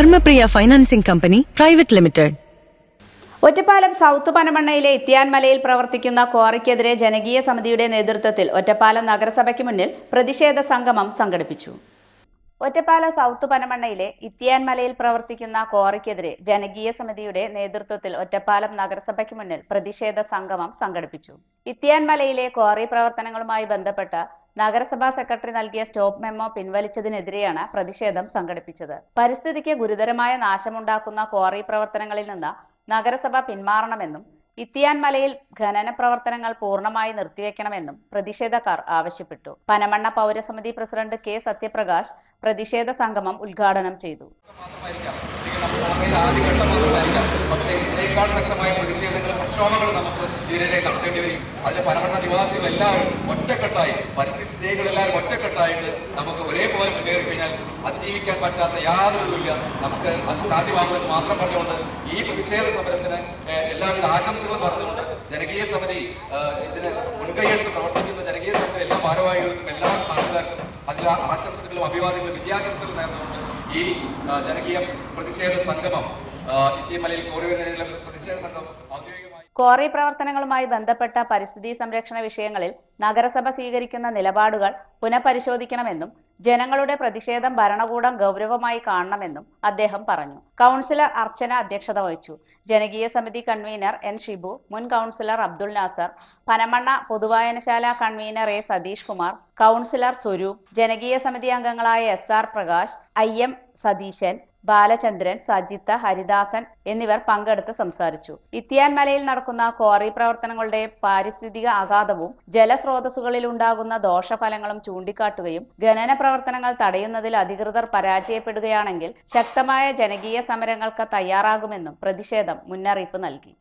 Dharmapriya financing company private limited. Ottapalam south പനമണ്ണയിലെ ഇത്തിയാൻമലയിൽ പ്രവർത്തിക്കുന്ന ക്വാറിക്കെതിരെ ജനകീയ സമിതിയുടെ നേതൃത്വത്തിൽ ഒറ്റപ്പാലം നഗരസഭയ്ക്ക് മുന്നിൽ പ്രതിഷേധ സംഗമം സംഘടിപ്പിച്ചു. ഒറ്റപ്പാലം സൗത്ത് പനമണ്ണയിലെ ഇത്തിയാൻമലയിൽ പ്രവർത്തിക്കുന്ന ക്വാറിക്കെതിരെ ജനകീയ സമിതിയുടെ നേതൃത്വത്തിൽ ഒറ്റപ്പാലം നഗരസഭയ്ക്ക് മുന്നിൽ പ്രതിഷേധ സംഗമം സംഘടിപ്പിച്ചു. ഇത്തിയാൻമലയിലെ ക്വാറി പ്രവർത്തനങ്ങളുമായി ബന്ധപ്പെട്ട നഗരസഭാ സെക്രട്ടറി നൽകിയ സ്റ്റോപ്പ് മെമ്മോ പിൻവലിച്ചതിനെതിരെയാണ് പ്രതിഷേധം സംഘടിപ്പിച്ചത്. പരിസ്ഥിതിക്ക് ഗുരുതരമായ നാശമുണ്ടാക്കുന്ന ക്വാറി പ്രവർത്തനങ്ങളിൽ നിന്ന് നഗരസഭ പിന്മാറണമെന്നും ഇത്തിയാൻ മലയിൽ ഖനന പ്രവർത്തനങ്ങൾ പൂർണമായി നിർത്തിവെക്കണമെന്നും പ്രതിഷേധക്കാർ ആവശ്യപ്പെട്ടു. പനമണ്ണ പൗരസമിതി പ്രസിഡന്റ് കെ സത്യപ്രകാശ് പ്രതിഷേധ സംഗമം ഉദ്ഘാടനം ചെയ്തു. ഇതിനേക്കാൾ ശക്തമായ പ്രതിഷേധങ്ങളും പ്രക്ഷോഭങ്ങളും നമുക്ക് ഇതിനെതിരെ നടത്തേണ്ടി വരും. അതിന് പരമണ നിവാസികൾ എല്ലാവരും ഒറ്റക്കെട്ടായി പരിസ്ഥിതി സ്നേഹികളെല്ലാവരും ഒറ്റക്കെട്ടായിട്ട് നമുക്ക് ഒരേപോലെ മുന്നേറി കഴിഞ്ഞാൽ അതിജീവിക്കാൻ പറ്റാത്ത യാതൊരുമില്ല നമുക്ക് അത് സാധ്യമാകുമെന്ന് മാത്രം പറഞ്ഞുകൊണ്ട് ഈ പ്രതിഷേധ സമരത്തിന് എല്ലാവരും ആശംസകളും പറഞ്ഞുകൊണ്ട് ജനകീയ സമിതി ഇതിന് മുൻകൈയെടുത്ത് പ്രവർത്തിക്കുന്ന ജനകീയ സമിതി എല്ലാ ഭാരവാഹികൾക്കും എല്ലാ നാട്ടുകാർക്കും അതിൽ ആശംസകളും അഭിവാദ്യങ്ങളും വിജയാശംസകളും നേർന്നുകൊണ്ട് ഈ ജനകീയ പ്രതിഷേധ സംഗമം ആ, ഇത്തിയമലയിൽ ക്വാറി പ്രവർത്തനങ്ങളുമായി ബന്ധപ്പെട്ട പരിസ്ഥിതി സംരക്ഷണ വിഷയങ്ങളിൽ നഗരസഭ സ്വീകരിക്കുന്ന നിലപാടുകൾ പുനഃപരിശോധിക്കണമെന്നും ജനങ്ങളുടെ പ്രതിഷേധം ഭരണകൂടം ഗൗരവമായി കാണണമെന്നും അദ്ദേഹം പറഞ്ഞു. കൗൺസിലർ അർച്ചന അധ്യക്ഷത വഹിച്ചു. ജനകീയ സമിതി കൺവീനർ എൻ ഷിബു മുൻ councillor Abdul Nasar Panamanna പൊതുവായനശാല convener A Satheesh Kumar councillor Swaroop ജനകീയ സമിതി അംഗങ്ങളായ S R Prakash I M Satheesan Balachandran Sajith Haridasan എന്നിവർ പങ്കെടുത്ത് സംസാരിച്ചു. ഇത്തിയാൻമലയിൽ നടക്കുന്ന ക്വാറി പ്രവർത്തനങ്ങളുടെ പാരിസ്ഥിതിക ആഘാതവും ജലസ്രോതസ്സുകളിൽ ഉണ്ടാകുന്ന ദോഷഫലങ്ങളും ചൂണ്ടിക്കാട്ടുകയും ഖനന പ്രവർത്തനങ്ങൾ തടയുന്നതിൽ അധികൃതർ പരാജയപ്പെടുകയാണെങ്കിൽ ശക്തമായ ജനകീയ സമരങ്ങൾക്ക് തയ്യാറാകുമെന്നും പ്രതിഷേധം മുന്നറിയിപ്പ് നൽകി.